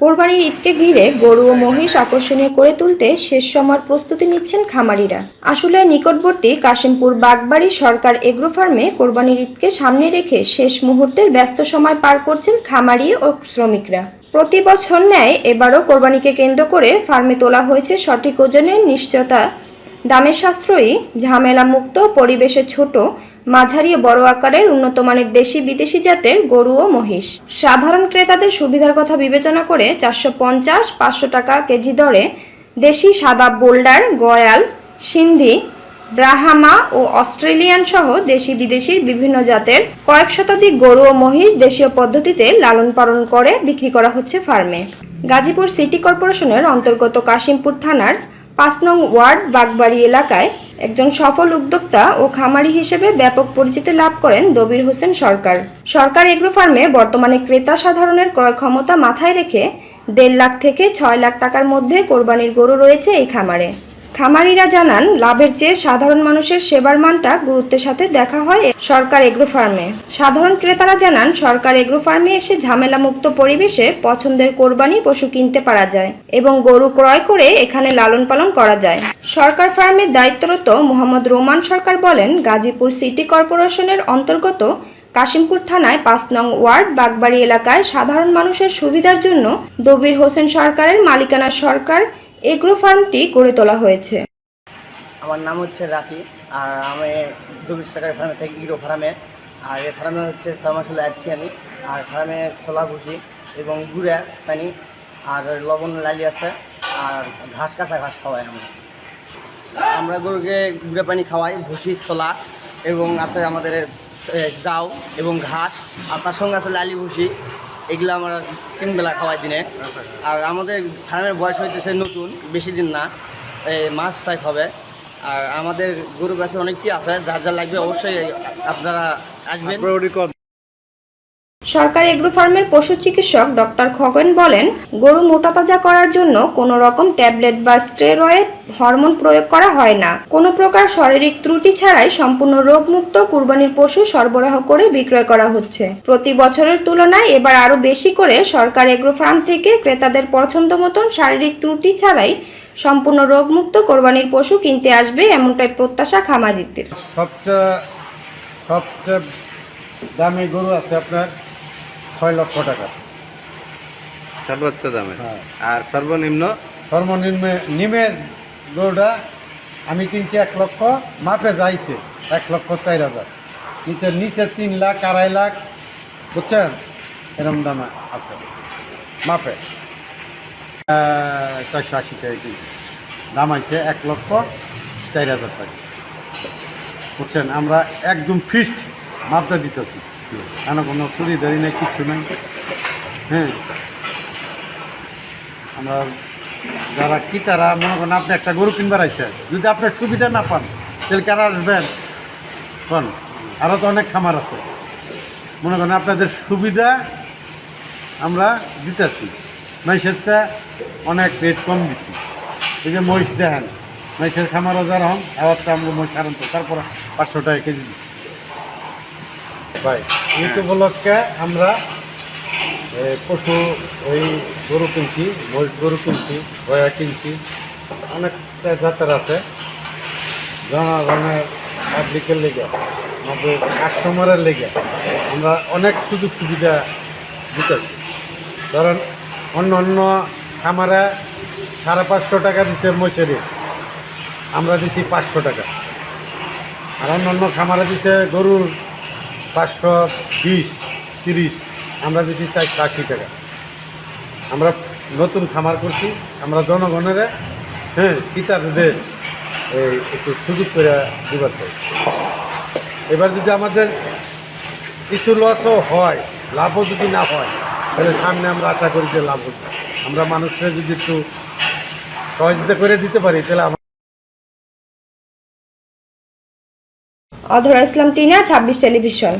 কোরবানির ঈদকে ঘিরে গরু ও মহিষ আকর্ষণীয় করে তুলতে শেষ সময়ের প্রস্তুতি নিচ্ছেন খামারিরা। আসলে নিকটবর্তী কাশিমপুর বাগবাড়ি সরকার এগ্রো ফার্মে কোরবানির ঈদকে সামনে রেখে শেষ মুহূর্তের ব্যস্ত সময় পার করছেন খামারি ও শ্রমিকরা। প্রতি বছর ন্যায় এবারও কোরবানিকে কেন্দ্র করে ফার্মে তোলা হয়েছে সঠিক ওজনের নিশ্চয়তা। দামের সাশ্রয়ী ঝামেলা মুক্ত পরিবেশে ছোট মাঝারি ও বড় আকারের উন্নত মানের দেশি বিদেশি জাতের গরু ও মহিষ। সাধারণ ক্রেতাদের সুবিধার কথা বিবেচনা করে চারশো পঞ্চাশ, পাঁচশো টাকা কেজি দরে দেশি সাদা বোল্ডার, গয়াল, সিন্ধি ব্রাহামা ও অস্ট্রেলিয়ান সহ দেশি বিদেশির বিভিন্ন জাতের কয়েক শতাধিক গরু ও মহিষ দেশীয় পদ্ধতিতে লালন পালন করে বিক্রি করা হচ্ছে ফার্মে। গাজীপুর সিটি কর্পোরেশনের অন্তর্গত কাশিমপুর থানার পাঁচ নং ওয়ার্ড বাগবাড়ি এলাকায় একজন সফল উদ্যোক্তা ও খামারি হিসেবে ব্যাপক পরিচিতি লাভ করেন দবির হোসেন সরকার। সরকার এগ্রো ফার্মে বর্তমানে ক্রেতা সাধারণের ক্রয় ক্ষমতা মাথায় রেখে দেড় লাখ থেকে ছয় লাখ টাকার মধ্যে কোরবানির গরু রয়েছে এই খামারে। খামারিরা জানান, লাভের চেয়ে সাধারণ মানুষের সেবার মানটা গুরুত্বের সাথে দেখা হয় সরকার এগ্রো ফার্মে সাধারণ ক্রেতারা জানান, সরকার এগ্রো ফার্মে এসে ঝামেলামুক্ত পরিবেশে পছন্দের কোরবানি পশু কিনতে পারা যায় এবং গরু ক্রয় করে এখানে লালন পালন করা যায়। সরকার ফার্মের দায়িত্বরত মোহাম্মদ রোমান সরকার বলেন, গাজীপুর সিটি কর্পোরেশনের অন্তর্গত কাশিমপুর থানায় পাঁচ নং ওয়ার্ড বাগবাড়ি এলাকায় সাধারণ মানুষের সুবিধার জন্য দবির হোসেন সরকারের মালিকানা সরকার এগ্রো ফার্মটি গড়ে তোলা হয়েছে। আমার নাম হচ্ছে রাফি, আর আমি চব্বিশ টাকার ফার্মে থাকি, ইগ্রো ফার্মে। আর এই ফার্মে হচ্ছে ছয় মাস হলো যাচ্ছি আমি। আর ফার্মে ছোলা ভুসি এবং গুঁড়া, পানি, আর লবণ লালি আছে, আর ঘাস, কাঁচা ঘাস খাওয়াই আমরা। আমরা গরুকে গুঁড়া, পানি খাওয়াই ভুসি ছোলা এবং আছে আমাদের জাউ এবং ঘাস, আর তার সঙ্গে আছে লালি ভুসি এগুলো আমরা তিন বেলা খাওয়াই দিনে। আর আমাদের ফার্মের বয়স হইতেছে নতুন, বেশি দিন না। এই মাস সাইফ হবে। আর আমাদের গরু গাছে অনেকটি আছে, যার যা লাগবে অবশ্যই আপনারা আসবেন। সরকার এগ্রো ফার্মের পশু চিকিৎসক ডক্টর খগেন বলেন, গরু মোটাতাজা করার জন্য কোনো রকম ট্যাবলেট বা স্টেরয়েড হরমোন প্রয়োগ করা হয় না। কোনো প্রকার শারীরিক ত্রুটি ছাড়াই সম্পূর্ণ রোগমুক্ত কুরবানির পশু সরবরাহ করে বিক্রয় করা হচ্ছে। প্রতি বছরের তুলনায় এবার আরও বেশি করে সরকার এগ্রো ফার্ম থেকে ক্রেতাদের পছন্দ মতন শারীরিক ত্রুটি ছাড়াই সম্পূর্ণ রোগমুক্ত কোরবানির পশু কিনতে আসবে এমনটাই প্রত্যাশা খামারিদের। সবচেয়ে সবচেয়ে দামি গরু আছে আপনার? ছয় লক্ষ টাকা। সর্বোচ্চ দামে? হ্যাঁ। আর সর্বনিম্ন? সর্বনিম্ন নিমের গরুটা আমি কিনছি এক লক্ষ মাপে যাইছে এক লক্ষ চার হাজার। নিচে নিচে তিন লাখ আড়াই লাখ বুঝছেন? এরম দামে আছে। মাপে। চারশো আশি টাকা কিনছি দাম আছে এক লক্ষ চার হাজার টাকা। বুঝছেন? আমরা একদম ফিক্সড মাপটা দিতেছি। কেন কোনো চুরিদারি নেই, কিচ্ছু নাই। হ্যাঁ। আমরা যারা কি তারা, মনে করেন আপনি একটা গরু কিনবার আইসেন যদি আপনার সুবিধা না পান, তাহলে কারা আসবেন? কোন আরও তো অনেক খামার আছে। মনে করেন আপনাদের সুবিধা আমরা দিতেছি। মহিষেরটা অনেক রেট কম দিচ্ছি এই যে মহিষ দেখেন, মহিষের খামারও যারা হন আবার তো আমরা মহিষ আনতো তারপর পাঁচশো টাকা কেজি দিচ্ছি ভাই ঈদ উপলক্ষে আমরা পশু ওই গরু কিনছি, মহিষ গরু কিনছি, গয়া কিনছি অনেকটা জাতের আছে। জনগণের পাবলিকের লেগে, আমাদের কাস্টমারের লেগে আমরা অনেক সুযোগ সুবিধা দিতেছি। ধরেন, অন্য অন্য খামারে সাড়ে পাঁচশো টাকা দিচ্ছে মহিষেরি আমরা দিচ্ছি পাঁচশো টাকা। আর অন্য অন্য খামারে দিচ্ছে গরুর পাঁচশো বিশ, তিরিশ, আমরা দিচ্ছি চারশো আশি টাকা। আমরা নতুন খামার করছি, আমরা জনগণের হ্যাঁ কিতাবদের এই একটু সুযোগ করে দিবার চাই। এবার যদি আমাদের কিছু লসও হয়, লাভও যদি না হয়, তাহলে সামনে আমরা আশা করি যে লাভ আমরা মানুষকে যদি একটু সহযোগিতা করে দিতে পারি, তাহলে অধরা ইসলাম টিনা ছাব্বিশ টেলিভিশন।